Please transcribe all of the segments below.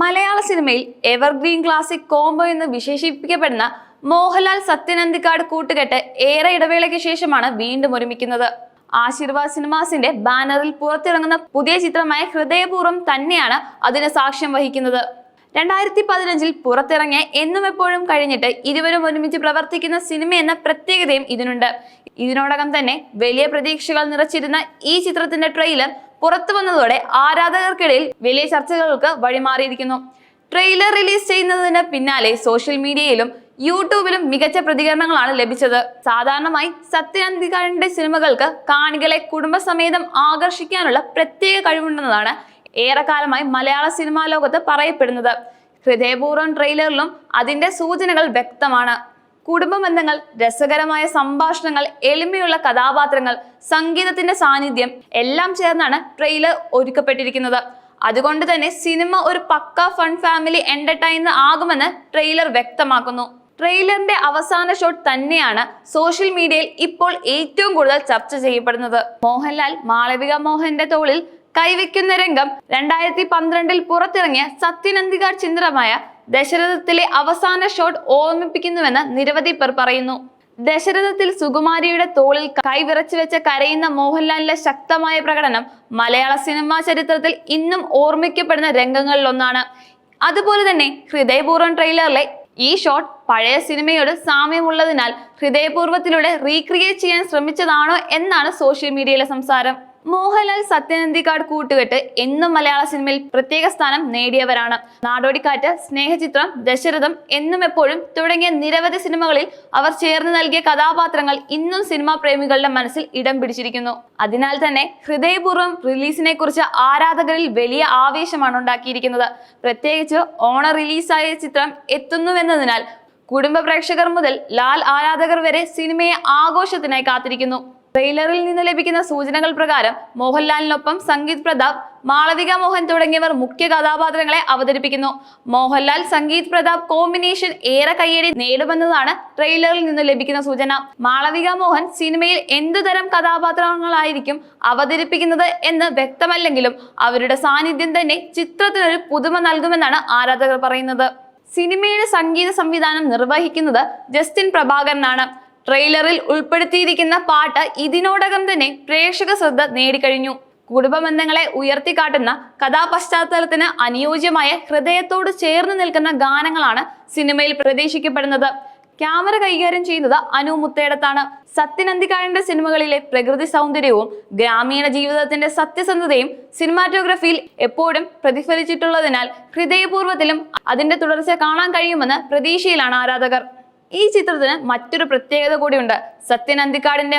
മലയാള സിനിമയിൽ evergreen classic combo എന്ന് വിശേഷിപ്പിക്കപ്പെടുന്ന മോഹൻലാൽ സത്യനന്ദിക്കാട് കൂട്ടുകെട്ട് ഏറെ ഇടവേളയ്ക്ക് ശേഷമാണ് വീണ്ടും ഒരുമിക്കുന്നത്. ആശീർവാദ് സിനിമാസിന്റെ ബാനറിൽ പുറത്തിറങ്ങുന്ന പുതിയ ചിത്രമായ ഹൃദയപൂർവം തന്നെയാണ് അതിന് സാക്ഷ്യം വഹിക്കുന്നത്. രണ്ടായിരത്തി പതിനഞ്ചിൽ പുറത്തിറങ്ങിയ എന്നും എപ്പോഴും കഴിഞ്ഞിട്ട് ഇരുവരും ഒരുമിച്ച് പ്രവർത്തിക്കുന്ന സിനിമ എന്ന പ്രത്യേകതയും ഇതിനുണ്ട്. ഇതിനോടകം തന്നെ വലിയ പ്രതീക്ഷകൾ നിറച്ചിരുന്ന ഈ ചിത്രത്തിന്റെ ട്രെയിലർ പുറത്തു വന്നതോടെ ആരാധകർക്കിടയിൽ വലിയ ചർച്ചകൾക്ക് വഴിമാറിയിരിക്കുന്നു. ട്രെയിലർ റിലീസ് ചെയ്യുന്നതിന് പിന്നാലെ സോഷ്യൽ മീഡിയയിലും യൂട്യൂബിലും മികച്ച പ്രതികരണങ്ങളാണ് ലഭിച്ചത്. സാധാരണമായി സത്യനന്ദികാരന്റെ സിനിമകൾക്ക് കാണികളെ കുടുംബസമേതം ആകർഷിക്കാനുള്ള പ്രത്യേക കഴിവുണ്ടെന്നതാണ് ഏറെക്കാലമായി മലയാള സിനിമാ ലോകത്ത് പറയപ്പെടുന്നത്. ഹൃദയപൂർവം ട്രെയിലറിലും അതിന്റെ സൂചനകൾ വ്യക്തമാണ്. കുടുംബ ബന്ധങ്ങൾ രസകരമായ സംഭാഷണങ്ങൾ എളിമയുള്ള കഥാപാത്രങ്ങൾ സംഗീതത്തിന്റെ സാന്നിധ്യം എല്ലാം ചേർന്നാണ് ട്രെയിലർ ഒരുക്കപ്പെട്ടിരിക്കുന്നത്. അതുകൊണ്ട് തന്നെ സിനിമ ഒരു പക്ക ഫൺ ഫാമിലി എന്റർടൈനർ ആകുമെന്ന് ട്രെയിലർ വ്യക്തമാക്കുന്നു. ട്രെയിലറിന്റെ അവസാന ഷോട്ട് തന്നെയാണ് സോഷ്യൽ മീഡിയയിൽ ഇപ്പോൾ ഏറ്റവും കൂടുതൽ ചർച്ച ചെയ്യപ്പെടുന്നത്. മോഹൻലാൽ മാളവിക മോഹന്റെ തോളിൽ കൈവയ്ക്കുന്ന രംഗം രണ്ടായിരത്തി പന്ത്രണ്ടിൽ പുറത്തിറങ്ങിയ സത്യനന്ദികാർ ചിത്രമായ ദശരഥത്തിലെ അവസാന ഷോട്ട് ഓർമ്മിപ്പിക്കുന്നുവെന്ന് നിരവധി പേർ പറയുന്നു. ദശരഥത്തിൽ സുകുമാരിയുടെ തോളിൽ കൈവിറച്ചു വെച്ച കരയുന്ന മോഹൻലാലിന്റെ ശക്തമായ പ്രകടനം മലയാള സിനിമാ ചരിത്രത്തിൽ ഇന്നും ഓർമ്മിക്കപ്പെടുന്ന രംഗങ്ങളിലൊന്നാണ്. അതുപോലെ തന്നെ ഹൃദയപൂർവം ട്രെയിലറിലെ ഈ ഷോട്ട് പഴയ സിനിമയോട് സാമ്യമുള്ളതിനാൽ ഹൃദയപൂർവത്തിലൂടെ റീക്രിയേറ്റ് ചെയ്യാൻ ശ്രമിച്ചതാണോ എന്നാണ് സോഷ്യൽ മീഡിയയിലെ സംസാരം. മോഹൻലാൽ സത്യനന്ദിക്കാട് കൂട്ടുകെട്ട് എന്നും മലയാള സിനിമയിൽ പ്രത്യേക സ്ഥാനം നേടിയവരാണ്. നാടോടിക്കാറ്റ് സ്നേഹചിത്രം ദശരഥം എന്നും എപ്പോഴും തുടങ്ങിയ നിരവധി സിനിമകളിൽ അവർ ചേർന്ന് നൽകിയ കഥാപാത്രങ്ങൾ ഇന്നും സിനിമാ പ്രേമികളുടെ മനസ്സിൽ ഇടം പിടിച്ചിരിക്കുന്നു. അതിനാൽ തന്നെ ഹൃദയപൂർവം റിലീസിനെ കുറിച്ച് ആരാധകരിൽ വലിയ ആവേശമാണ് ഉണ്ടാക്കിയിരിക്കുന്നത്. പ്രത്യേകിച്ച് ഓണ റിലീസായ ചിത്രം എത്തുന്നുവെന്നതിനാൽ കുടുംബ പ്രേക്ഷകർ മുതൽ ലാൽ ആരാധകർ വരെ സിനിമയെ ആഘോഷത്തിനായി കാത്തിരിക്കുന്നു. ട്രെയിലറിൽ നിന്ന് ലഭിക്കുന്ന സൂചനകൾ പ്രകാരം മോഹൻലാലിനൊപ്പം സംഗീത് പ്രതാപ് മാളവിക മോഹൻ തുടങ്ങിയവർ മുഖ്യ കഥാപാത്രങ്ങളെ അവതരിപ്പിക്കുന്നു. മോഹൻലാൽ സംഗീത് പ്രതാപ് കോമ്പിനേഷൻ ഏറെ കയ്യടി നേടുമെന്നതാണ് ട്രെയിലറിൽ നിന്ന് ലഭിക്കുന്ന സൂചന. മാളവിക മോഹൻ സിനിമയിൽ എന്തുതരം കഥാപാത്രങ്ങളായിരിക്കും അവതരിപ്പിക്കുന്നത് എന്ന് വ്യക്തമല്ലെങ്കിലും അവരുടെ സാന്നിധ്യം തന്നെ ചിത്രത്തിനൊരു പുതുമ നൽകുമെന്നാണ് ആരാധകർ പറയുന്നത്. സിനിമയുടെ സംഗീത സംവിധാനം നിർവഹിക്കുന്നത് ജസ്റ്റിൻ പ്രഭാകരനാണ്. ട്രെയിലറിൽ ഉൾപ്പെടുത്തിയിരിക്കുന്ന പാട്ട് ഇതിനോടകം തന്നെ പ്രേക്ഷക ശ്രദ്ധ നേടിക്കഴിഞ്ഞു. കുടുംബ ബന്ധങ്ങളെ ഉയർത്തിക്കാട്ടുന്ന കഥാപശ്ചാത്തലത്തിന് അനുയോജ്യമായ ഹൃദയത്തോട് ചേർന്ന് നിൽക്കുന്ന ഗാനങ്ങളാണ് സിനിമയിൽ പ്രതീക്ഷിക്കപ്പെടുന്നത് ക്യാമറ കൈകാര്യം ചെയ്യുന്നത് അനു മുത്തേടത്താണ്. സത്യനന്ദിക്കാരന്റെ സിനിമകളിലെ പ്രകൃതി സൗന്ദര്യവും ഗ്രാമീണ ജീവിതത്തിന്റെ സത്യസന്ധതയും സിനിമാറ്റോഗ്രഫിയിൽ എപ്പോഴും പ്രതിഫലിച്ചിട്ടുള്ളതിനാൽ ഹൃദയപൂർവത്തിലും അതിന്റെ തുടർച്ച കാണാൻ കഴിയുമെന്ന് പ്രതീക്ഷയിലാണ് ആരാധകർ. ഈ ചിത്രത്തിന് മറ്റൊരു പ്രത്യേകത കൂടിയുണ്ട്. സത്യൻ അന്തിക്കാടിന്റെ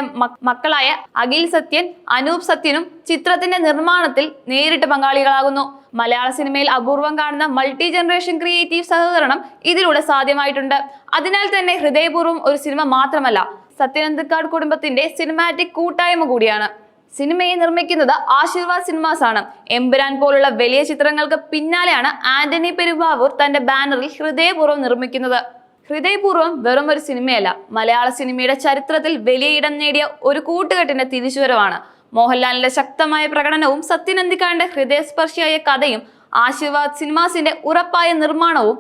മക്കളായ അഖിൽ സത്യൻ അനൂപ് സത്യനും ചിത്രത്തിന്റെ നിർമ്മാണത്തിൽ നേരിട്ട് പങ്കാളികളാകുന്നു. മലയാള സിനിമയിൽ അപൂർവം കാണുന്ന മൾട്ടി ജനറേഷൻ ക്രിയേറ്റീവ് സഹകരണം ഇതിലൂടെ സാധ്യമായിട്ടുണ്ട്. അതിനാൽ തന്നെ ഹൃദയപൂർവം ഒരു സിനിമ മാത്രമല്ല സത്യൻ അന്തിക്കാട് കുടുംബത്തിന്റെ സിനിമാറ്റിക് കൂട്ടായ്മ കൂടിയാണ്. സിനിമയെ നിർമ്മിക്കുന്നത് ആശീർവാദ് സിനിമാസ് ആണ്. എമ്പുരാൻ പോലുള്ള വലിയ ചിത്രങ്ങൾക്ക് പിന്നാലെയാണ് ആന്റണി പെരുവാവൂർ തന്റെ ബാനറിൽ ഹൃദയപൂർവം നിർമ്മിക്കുന്നത്. ഹൃദയപൂർവം വെറും ഒരു സിനിമയല്ല. മലയാള സിനിമയുടെ ചരിത്രത്തിൽ വലിയ ഇടം നേടിയ ഒരു കൂട്ടുകെട്ടിന്റെ തിരിച്ചുവരവാണ്. മോഹൻലാലിന്റെ ശക്തമായ പ്രകടനവും സത്യനന്ദിക്കാരന്റെ ഹൃദയസ്പർശിയായ കഥയും ആശീർവാദ് സിനിമാസിന്റെ ഉറപ്പായ നിർമ്മാണവും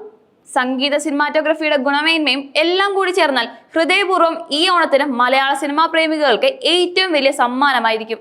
സംഗീത സിനിമാറ്റോഗ്രഫിയുടെ ഗുണമേന്മയും എല്ലാം കൂടി ചേർന്നാൽ ഹൃദയപൂർവം ഈ ഓണത്തിന് മലയാള സിനിമാ പ്രേമികൾക്ക് ഏറ്റവും വലിയ സമ്മാനമായിരിക്കും.